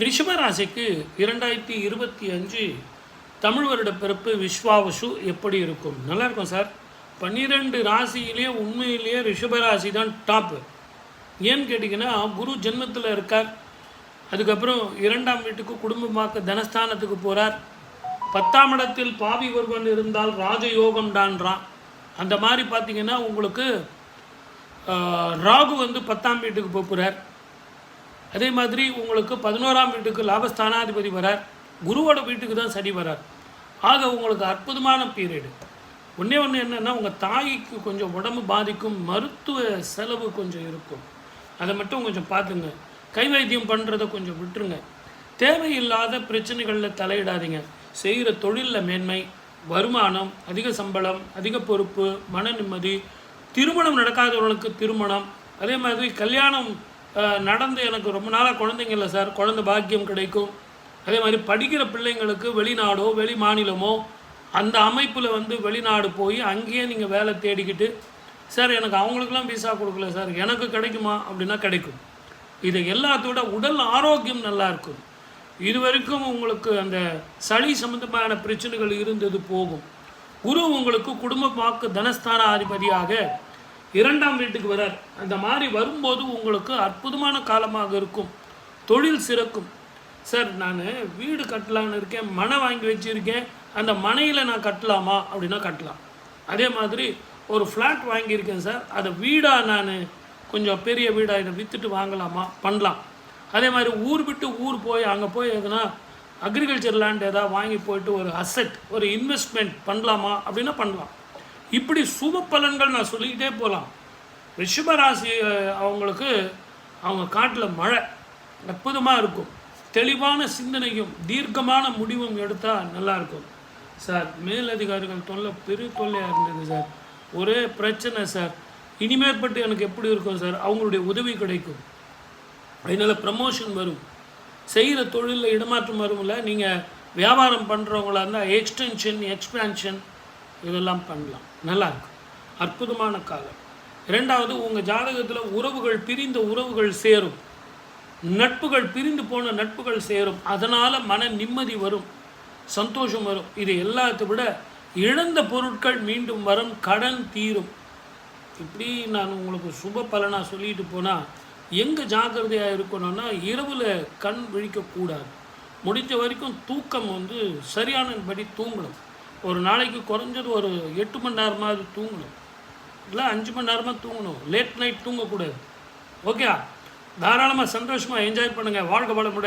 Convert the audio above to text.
ரிஷபராசிக்கு இரண்டாயிரத்தி இருபத்தி அஞ்சு தமிழ் வருட பிறப்பு விஸ்வாவசு எப்படி இருக்கும்? நல்லா இருக்கும் சார். பன்னிரெண்டு ராசியிலே உண்மையிலேயே ரிஷபராசி தான் டாப்பு ஏன்னு கேட்டிங்கன்னா குரு ஜென்மத்தில் இருக்கார். அதுக்கப்புறம் இரண்டாம் வீட்டுக்கு குடும்பமாக்க தனஸ்தானத்துக்கு போகிறார் பத்தாம் இடத்தில் பாவி ஒருவன் இருந்தால் ராஜயோகம் டான்றான். அந்த மாதிரி பார்த்தீங்கன்னா உங்களுக்கு ராகு வந்து பத்தாம் வீட்டுக்கு போகிறார் அதே மாதிரி உங்களுக்கு பதினோராம் வீட்டுக்கு லாபஸ்தானாதிபதி வரார். குருவோட வீட்டுக்கு தான் சனி வரார். ஆக உங்களுக்கு அற்புதமான பீரியடு ஒன்றே ஒன்று என்னென்னா உங்கள் தாய்க்கு கொஞ்சம் உடம்பு பாதிக்கும் மருத்துவ செலவு கொஞ்சம் இருக்கும். அதை மட்டும் கொஞ்சம் பார்த்துங்க. கை வைத்தியம் பண்ணுறதை கொஞ்சம் விட்டுருங்க. தேவையில்லாத பிரச்சனைகளில் தலையிடாதீங்க. செய்கிற தொழிலில் மேன்மை வருமானம் அதிக சம்பளம் அதிக பொறுப்பு மன நிம்மதி திருமணம் நடக்காதவர்களுக்கு திருமணம் அதே மாதிரி கல்யாணம் நடந்து எனக்கு ரொம்ப நாளாக குழந்தைங்க இல்லை சார். குழந்தை பாக்கியம் கிடைக்கும். அதே மாதிரி படிக்கிற பிள்ளைங்களுக்கு வெளிநாடோ வெளி மாநிலமோ அந்த அமைப்பில் வந்து வெளிநாடு போய் அங்கேயே நீங்கள் வேலை தேடிக்கிட்டு சார் எனக்கு அவங்களுக்கெல்லாம் விசா கொடுக்கல சார். எனக்கு கிடைக்குமா? அப்படின்னா கிடைக்கும். இது எல்லாத்தோட உடல் ஆரோக்கியம் நல்லா இருக்கும். இது வரைக்கும் உங்களுக்கு அந்த சளி சம்பந்தமான பிரச்சனைகள் இருந்தது போகும். குரு உங்களுக்கு குடும்பமாக்கு தனஸ்தான அதிபதியாக இரண்டாம் வீட்டுக்கு வரார். அந்த மாதிரி வரும்போது உங்களுக்கு அற்புதமான காலமாக இருக்கும். தொழில் சிறக்கும். சார் நான் வீடு கட்டலான்னு இருக்கேன் மனை வாங்கி வச்சுருக்கேன். அந்த மனையில் நான் கட்டலாமா? அப்படின்னா கட்டலாம். அதே மாதிரி ஒரு ஃப்ளாட் வாங்கியிருக்கேன் சார். அதை வீடாக நான் கொஞ்சம் பெரிய வீடாக இதை விற்றுட்டு வாங்கலாமா? பண்ணலாம். அதே மாதிரி ஊர் விட்டு ஊர் போய் அங்கே போய் எதுனா அக்ரிகல்ச்சர் லேண்ட் எதாவது வாங்கி போயிட்டு ஒரு அசெட் ஒரு இன்வெஸ்ட்மெண்ட் பண்ணலாமா? அப்படின்னா பண்ணலாம். இப்படி சுப பலன்கள் நான் சொல்லிக்கிட்டே போகலாம். ரிஷபராசி அவங்களுக்கு அவங்க காட்டில் மழை அற்புதமாக இருக்கும். தெளிவான சிந்தனையும் தீர்க்கமான முடிவும் எடுத்தால் நல்லா இருக்கும். சார் மேலதிகாரிகள் தொல்லை பெரிய தொல்லையாக இருந்தது சார். ஒரே பிரச்சனை சார். இனிமேற்பட்டு எனக்கு எப்படி இருக்கும் சார்? அவங்களுடைய உதவி கிடைக்கும். அதனால் ப்ரமோஷன் வரும். செய்கிற தொழிலில் இடமாற்றம் வரும்ல. நீங்கள் வியாபாரம் பண்ணுறவங்களா இருந்தால் எக்ஸ்டென்ஷன் எக்ஸ்பேன்ஷன் இதெல்லாம் பண்ணலாம். நல்லாயிருக்கும் அற்புதமான காலம். ரெண்டாவது உங்கள் ஜாதகத்தில் உறவுகள் பிரிந்த உறவுகள் சேரும். நட்புகள் பிரிந்து போன நட்புகள் சேரும். அதனால் மன நிம்மதி வரும். சந்தோஷம் வரும். இது எல்லாத்தை விட இழந்த பொருட்கள் மீண்டும் வரும். கடன் தீரும். இப்படி நான் உங்களுக்கு சுப பலனாக சொல்லிட்டு போனால் எங்கே ஜாக்கிரதையாக இருக்கணும்னா இரவில் கண் விழிக்கக்கூடாது. முடிஞ்ச வரைக்கும் தூக்கம் வந்து சரியானபடி தூங்கணும். ஒரு நாளைக்கு குறைஞ்சது ஒரு எட்டு மணி நேரமாவது தூங்கணும். இல்லை அஞ்சு மணி நேரமாக தூங்கணும். லேட் நைட் தூங்கக்கூடாது. ஓகே தாராளமாக சந்தோஷமாக என்ஜாய் பண்ணுங்கள் வாழ்க வளமுடன்.